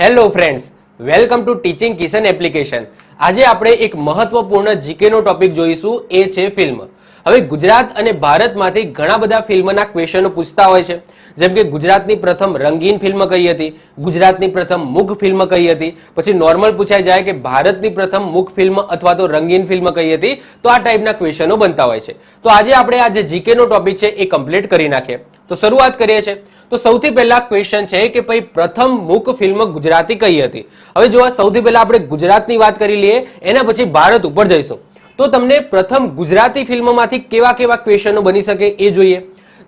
Hello friends welcome to teaching Kishan application આજે આપણે એક મહત્વપૂર્ણ જીકેનો ટોપિક જોઈશું, એ છે ફિલ્મ હવે ગુજરાત અને ભારતમાંથી ઘણા બધા ફિલ્મના ક્વેશ્ચનો પૂછતા હોય છે. જેમ કે ગુજરાતની પ્રથમ રંગીન ફિલ્મ કઈ હતી? ગુજરાતની પ્રથમ મુખ ફિલ્મ કઈ હતી? પછી નોર્મલ પૂછાય જાય કે ભારતની પ્રથમ મુખ ફિલ્મ અથવા તો રંગીન ફિલ્મ કઈ હતી? તો આ ટાઈપના ક્વેશ્ચનો બનતા હોય છે. તો આજે આપણે આ જે જીકેનો ટોપિક છે, એ કમ્પ્લીટ કરી નાખીએ. તો શરૂઆત કરીએ છીએ. તો સૌથી પહેલા ક્વેશ્ચન છે કે ભાઈ પ્રથમ મૂક ફિલ્મ ગુજરાતી કઈ હતી? હવે જો સૌથી પહેલા આપણે ગુજરાતની વાત કરી લઈએ, એના પછી ભારત ઉપર જઈશું. તો તમને પ્રથમ ગુજરાતી ફિલ્મમાંથી કેવા કેવા ક્વેશ્ચનો બની શકે એ જોઈએ.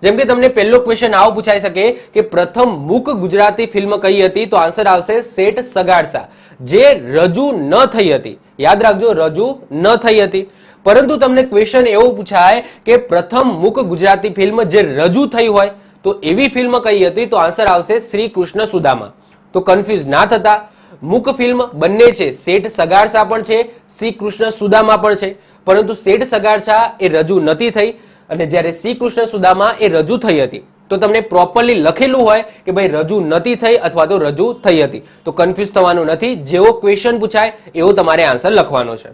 જેમ કે તમને પહેલો ક્વેશ્ચન આવો પૂછાઈ શકે કે પ્રથમ મૂક ગુજરાતી ફિલ્મ કઈ હતી? તો આન્સર આવશે શેઠ સગાડસા. જે રજૂ ન થઈ હતી. યાદ રાખજો, રજૂ ન થઈ હતી. પરંતુ તમને ક્વેશ્ચન એવો પૂછાય કે પ્રથમ મૂક ગુજરાતી ફિલ્મ જે રજૂ થઈ હોય તો એવી ફિલ્મ કઈ હતી? તો આન્સર આવશે શ્રી કૃષ્ણ સુદામા. તો કન્ફ્યુઝ ના થતા. મુખ ફિલ્મ બંને છે. શેઠ સગાડસા પણ છે, શ્રી કૃષ્ણ સુદામા પણ છે. પરંતુ શેઠ સગાડસા એ રજૂ નથી થઈ અને જ્યારે શ્રી કૃષ્ણ સુદામા એ રજૂ થઈ હતી, તો તમને પ્રોપરલી લખેલું હોય કે ભાઈ રજૂ નથી થઈ અથવા તો રજૂ થઈ હતી. તો કન્ફ્યુઝ થવાનું નથી. જેવો ક્વેશ્ચન પૂછાય, એવો તમારે આન્સર લખવાનો છે.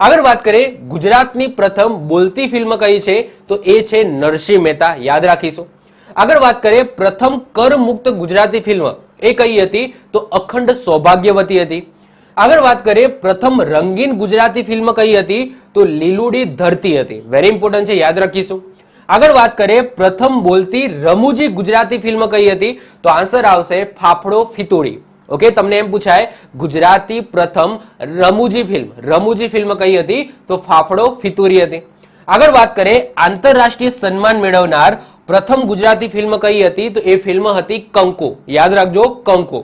આગળ વાત કરીએ. ગુજરાતની પ્રથમ બોલતી ફિલ્મ કઈ છે? તો એ છે નરસિંહ મહેતા. યાદ રાખીશું. આગળ વાત કરીએ, પ્રથમ કર મુક્ત ગુજરાતી ફિલ્મ. એ કઈ હતી? તો અખંડ સૌભાગ્યવતી હતી. આગળ વાત કરીએ, પ્રથમ રંગીન ગુજરાતી ફિલ્મ કઈ હતી? તો લીલુડી ધરતી હતી. વેરી ઇમ્પોર્ટન્ટ છે, યાદ રાખીશું. આગળ વાત કરીએ, પ્રથમ બોલતી રમૂજી ગુજરાતી ફિલ્મ કઈ હતી? તો આન્સર આવશે, ફાફડો ફિતોડી. ઓકે તમને એમ પૂછાય, ગુજરાતી પ્રથમ રમૂજી ફિલ્મ. રમૂજી ફિલ્મ કઈ હતી? તો ફાફડો ફિતુરી હતી. આગળ વાત કરીએ, આંતરરાષ્ટ્રીય સન્માન મેળવનાર પ્રથમ ગુજરાતી ફિલ્મ કઈ હતી તો એ ફિલ્મ હતી કંકો. યાદ રાખજો, કંકો.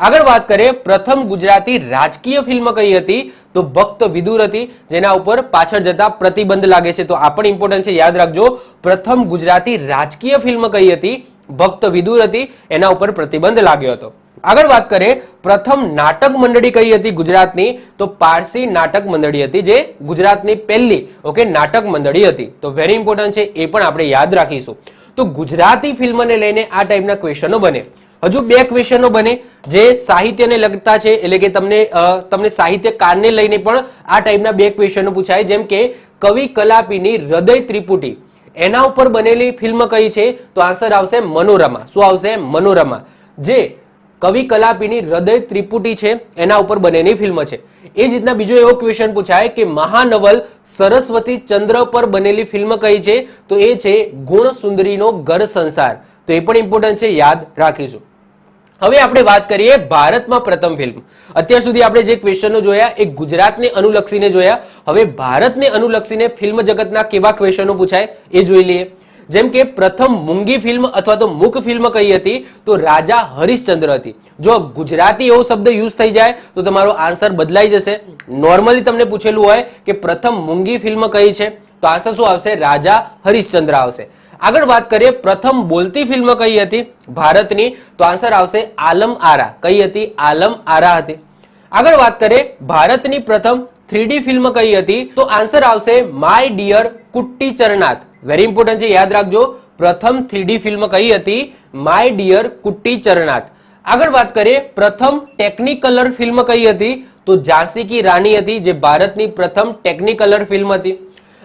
આગળ વાત કરીએ, પ્રથમ ગુજરાતી રાજકીય ફિલ્મ કઈ હતી તો ભક્ત વિદુર હતી, જેના ઉપર પાછળ જતા પ્રતિબંધ લાગે છે. તો આ પણ ઇમ્પોર્ટન્ટ છે, યાદ રાખજો. પ્રથમ ગુજરાતી રાજકીય ફિલ્મ કઈ હતી, ભક્ત વિદુર હતી, એના ઉપર પ્રતિબંધ લાગ્યો હતો. આગળ વાત કરીએ, પ્રથમ નાટક મંડળી કઈ હતી ગુજરાતની? તો પારસી નાટક મંડળી હતી, જે ગુજરાતની પહેલી ઓકે નાટક મંડળી હતી. તો વેરી ઇમ્પોર્ટન્ટ છે, એ પણ આપણે યાદ રાખીશું. તો ગુજરાતી ફિલ્મને લઈને આ ટાઈપના ક્વેશ્ચનો બને. હજુ બે ક્વેશ્ચનો બને, જે સાહિત્યને લગતા છે, એટલે કે તમને તમને સાહિત્યકારને લઈને પણ આ ટાઈપના બે ક્વેશ્ચનો પૂછાય. જેમ કે, કવિ કલાપીની હૃદય ત્રિપુટી. એના ઉપર બનેલી ફિલ્મ કઈ છે? તો આન્સર આવશે મનોરમા. શું આવશે? મનોરમા. જે કવિ કલાપીની હૃદય ત્રિપુટી છે, એના ઉપર બનેલી ફિલ્મ છે. એ જ રીતના બીજો એવો ક્વેશ્ચન પૂછાય કે મહાનવલ સરસ્વતી ચંદ્ર પર બનેલી ફિલ્મ કઈ છે? તો એ છે ગુણ સુંદરીનો ઘર સંસાર. તો એ પણ ઇમ્પોર્ટન્ટ છે, યાદ રાખીશું. હવે આપણે વાત કરીએ ભારતમાં પ્રથમ ફિલ્મ. અત્યાર સુધી આપણે જે ક્વેશ્ચનો જોયા, એ ગુજરાતને અનુલક્ષીને જોયા. હવે ભારતને અનુલક્ષીને ફિલ્મ જગતના કેવા ક્વેશ્ચનો પૂછાય, એ જોઈ લઈએ. જેમ કે પ્રથમ મૂંગી ફિલ્મ અથવા તો મૂક ફિલ્મ કઈ હતી, તો રાજા હરિશ્ચંદ્ર હતી. જો ગુજરાતી એવો શબ્દ યુઝ થઈ જાય, તો તમારો આન્સર બદલાઈ જશે. નોર્મલી તમને પૂછેલું હોય કે પ્રથમ મૂંગી ફિલ્મ કઈ છે, તો આન્સર શું આવશે? રાજા હરિશ્ચંદ્ર આવશે. આગળ વાત કરીએ, પ્રથમ બોલતી ફિલ્મ કઈ હતી? ભારતની. તો આન્સર આવશે આલમ આરા. કઈ હતી? આલમ આરા હતી. આગળ વાત કરીએ, ભારતની પ્રથમ થ્રીડી ફિલ્મ કઈ હતી? તો આન્સર આવશે, my dear Kutti Charnath. Very important છે, યાદ રાખજો, પ્રથમ થ્રીડી ફિલ્મ કઈ હતી? માય ડિયર કુટ્ટી ચરણાથ આગળ વાત કરીએ, પ્રથમ ટેકનિકલર ફિલ્મ કઈ હતી? તો ઝાંસી કી રાણી હતી, જે ભારતની પ્રથમ ટેકનિકલર ફિલ્મ હતી.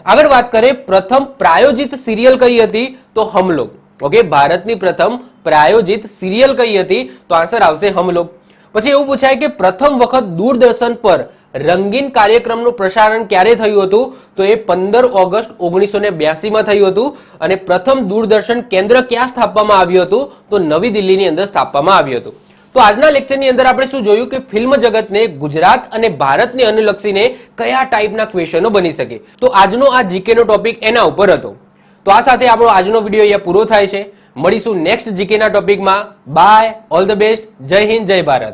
આગળ વાત કરીએ, પ્રથમ પ્રાયોજિત સિરિયલ કઈ હતી? તો હમલોગ. ઓકે ભારતની પ્રથમ પ્રાયોજિત સિરિયલ કઈ હતી? તો આન્સર આવશે હમલોગ. પછી એવું પૂછાય કે પ્રથમ વખત દૂરદર્શન પર રંગીન કાર્યક્રમનું પ્રસારણ ક્યારે થયું હતું? તો એ પંદર ઓગસ્ટ ઓગણીસો ને બ્યાસીમાં થયું હતું અને પ્રથમ દૂરદર્શન કેન્દ્ર ક્યાં સ્થાપવામાં આવ્યું હતું? તો નવી દિલ્હીની અંદર સ્થાપવામાં આવ્યું હતું. તો આજના લેક્ચરની અંદર આપણે શું જોયું કે ફિલ્મ જગતને ગુજરાત અને ભારતને અનુલક્ષીને કયા ટાઈપના ક્વેશ્ચનો બની શકે? તો આજનો આ જીકેનો ટોપિક એના ઉપર હતો. તો આ સાથે આપણો આજનો વીડિયો અહીંયા પૂરો થાય છે. મળીશું નેક્સ્ટ જીકેના ટોપિકમાં બાય ઓલ ધ બેસ્ટ જય હિન્દ, જય ભારત.